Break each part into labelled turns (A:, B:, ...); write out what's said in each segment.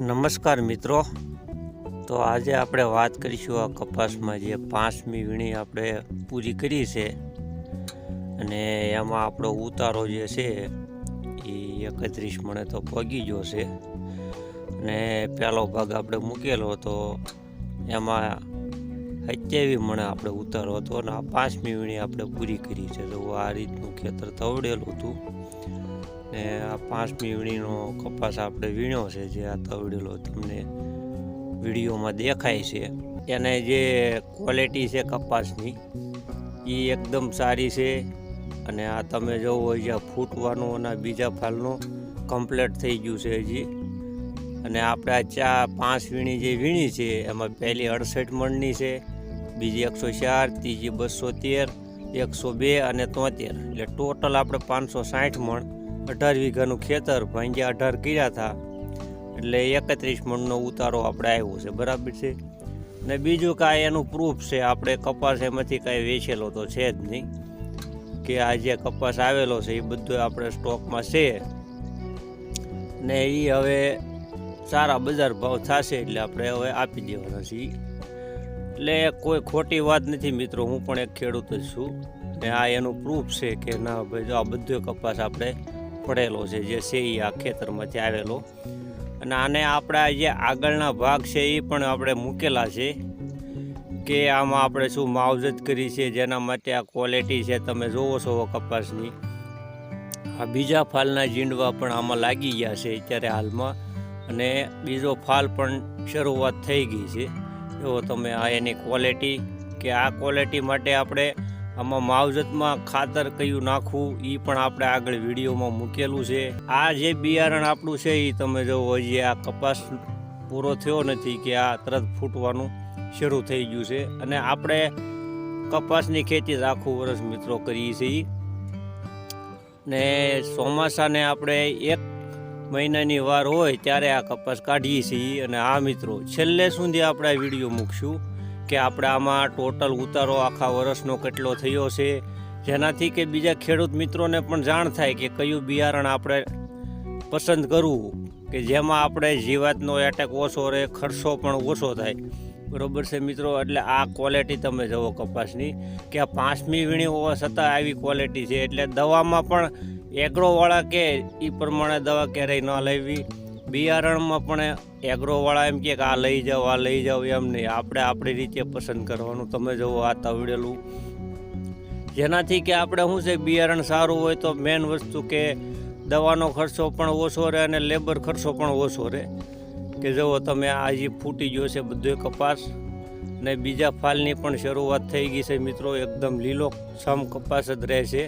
A: નમસ્કાર મિત્રો. તો આજે આપણે વાત કરીશું આ કપાસમાં જે પાંચમી વીણી આપણે પૂરી કરી છે. અને એમાં આપણો ઉતારો જે છે, એ એકત્રીસ મણે તો પગી ગયો છે. અને પહેલો ભાગ આપણે મૂકેલો હતો, એમાં સત્યાવીસ મણે આપણે ઉતારો હતો અને આ પાંચમી વીણી આપણે પૂરી કરી છે. તો આ રીતનું ખેતર તવડેલું હતું. ને આ પાંચમી વીણીનો કપાસ આપણે વીણ્યો છે, જે આ તવડેલો તમને વિડીયોમાં દેખાય છે. એને જે ક્વોલિટી છે કપાસની, એ એકદમ સારી છે. અને આ તમે જોવો હોય જ્યાં ફૂટવાનું અને બીજા ફાલનું કમ્પ્લીટ થઈ ગયું છે હજી. અને આપણે આ ચા પાંચ વીણી જે વીણી છે, એમાં પહેલી અડસઠ મણની છે, બીજી એકસો ચાર, ત્રીજી બસો તેર, એકસો બે અને તોતેર. એટલે ટોટલ આપણે પાંચસો સાઠ મણ અઢાર વીઘાનું ખેતર ભાંગ્યા અઢાર કર્યા હતા. એટલે એકત્રીસ મણનો ઉતારો આપણે આવ્યો છે, બરાબર છે? ને બીજું કાંઈ એનું પ્રૂફ છે, આપણે કપાસ એમાંથી કાંઈ વેચેલો તો છે જ નહીં. કે આ જે કપાસ આવેલો છે, એ બધું આપણે સ્ટોકમાં છે. ને એ હવે સારા બજાર ભાવ થશે એટલે આપણે હવે આપી દેવાના છીએ. એટલે કોઈ ખોટી વાત નથી મિત્રો, હું પણ એક ખેડૂત જ છું. ને આ એનું પ્રૂફ છે કે ના ભાઈ, જો આ બધો કપાસ આપણે પડેલો છે, જે છે એ આ ખેતરમાંથી આવેલો. અને આને આપણા જે આગળના ભાગ છે એ પણ આપણે મૂકેલા છે કે આમાં આપણે શું માવજત કરી છે, જેના માટે આ ક્વોલિટી છે, તમે જોવો છો કપાસની. આ બીજા ફાલના જીંડવા પણ આમાં લાગી ગયા છે અત્યારે હાલમાં. અને બીજો ફાલ પણ શરૂઆત થઈ ગઈ છે. જો તમે આ એની ક્વોલિટી કે આ ક્વોલિટી માટે આપણે આમાં માવજતમાં ખાતર કયું નાખવું એ પણ આપણે આગળ વિડીયોમાં મૂકેલું છે. આ જે બિયારણ આપણું છે એ તમે જો હજી આ કપાસ પૂરો થયો નથી કે આ તરત ફૂટવાનું શરૂ થઈ ગયું છે. અને આપણે કપાસની ખેતી આખું વર્ષ મિત્રો કરીએ છીએ. ને ચોમાસાને આપણે એક મહિનાની વાર હોય ત્યારે આ કપાસ કાઢીએ છીએ. અને આ મિત્રો છેલ્લે સુધી આપણે આ વીડિયો મૂકશું. કે આપણે આમાં ટોટલ ઉતારો આખા વર્ષનો કેટલો થયો છે. જેનાથી કે બીજા ખેડૂત મિત્રોને પણ જાણ થાય કે કયું બિયારણ આપણે પસંદ કરવું. કે જેમાં આપણે જીવાતનો એટેક ઓછો રહે, ખર્ચો પણ ઓછો થાય. બરોબર છે મિત્રો? એટલે આ ક્વોલિટી તમે જુઓ કપાસની. કે આ પાંચમી વીણી હોવા છતાં આવી ક્વોલિટી છે. એટલે દવામાં પણ એગ્રોવાળા કે એ પ્રમાણે દવા ક્યારેય ન લેવી. બિયારણમાં પણ એગ્રોવાળા એમ કે આ લઈ જાઓ, આ લઈ જાઓ એમ નહીં. આપણે આપણી રીતે પસંદ કરવાનું. તમે જુઓ આ તવડેલું. જેનાથી કે આપણે શું છે, બિયારણ સારું હોય તો મેન વસ્તુ કે દવાનો ખર્ચો પણ ઓછો રહે અને લેબર ખર્ચો પણ ઓછો રહે. કે જુઓ તમે આ જે ફૂટી ગયો છે બધો કપાસ. ને બીજા ફાલની પણ શરૂઆત થઈ ગઈ છે, મિત્રો. એકદમ લીલો સમ કપાસ જ રહે છે.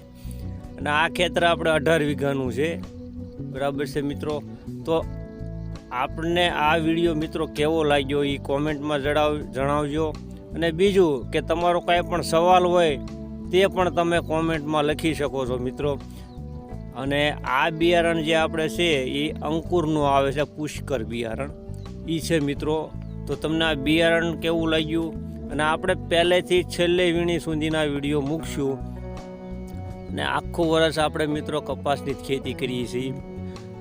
A: અને આ ખેતર આપણે અઢાર વીઘાનું છે. બરાબર છે, મિત્રો? તો આપણને આ વીડિયો મિત્રો કેવો લાગ્યો એ કોમેન્ટમાં જણાવ, જણાવજો. અને બીજું કે તમારો કાંઈ પણ સવાલ હોય તે પણ તમે કોમેન્ટમાં લખી શકો છો મિત્રો. અને આ બિયારણ જે આપણે છે એ અંકુરનું આવે છે, પુષ્કર બિયારણ. એ છે મિત્રો. તો તમને આ બિયારણ કેવું લાગ્યું? અને આપણે પહેલેથી છેલ્લે વીણી સુધીના વીડિયો મૂકશું. ને આખું વર્ષ આપણે મિત્રો કપાસની જ ખેતી કરીએ છીએ.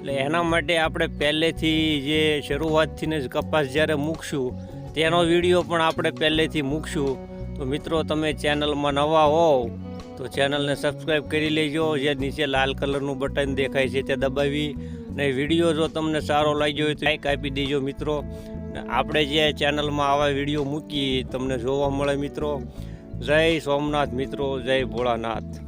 A: એટલે એના માટે આપણે પહેલેથી જે શરૂઆતથી જ કપાસ જ્યારે મૂકશું, તેનો વીડિયો પણ આપણે પહેલેથી મૂકશું. તો મિત્રો, તમે ચેનલમાં નવા હોવ, તો ચેનલને સબસ્ક્રાઈબ કરી લેજો. જે નીચે લાલ કલરનું બટન દેખાય છે તે દબાવી અને વીડિયો જો તમને સારો લાગ્યો હોય તો લાઈક આપી દેજો મિત્રો. આપણે જે ચેનલમાં આવા વીડિયો મૂકીએ, તમને જોવા મળે મિત્રો. જય સોમનાથ મિત્રો, જય ભોળાનાથ.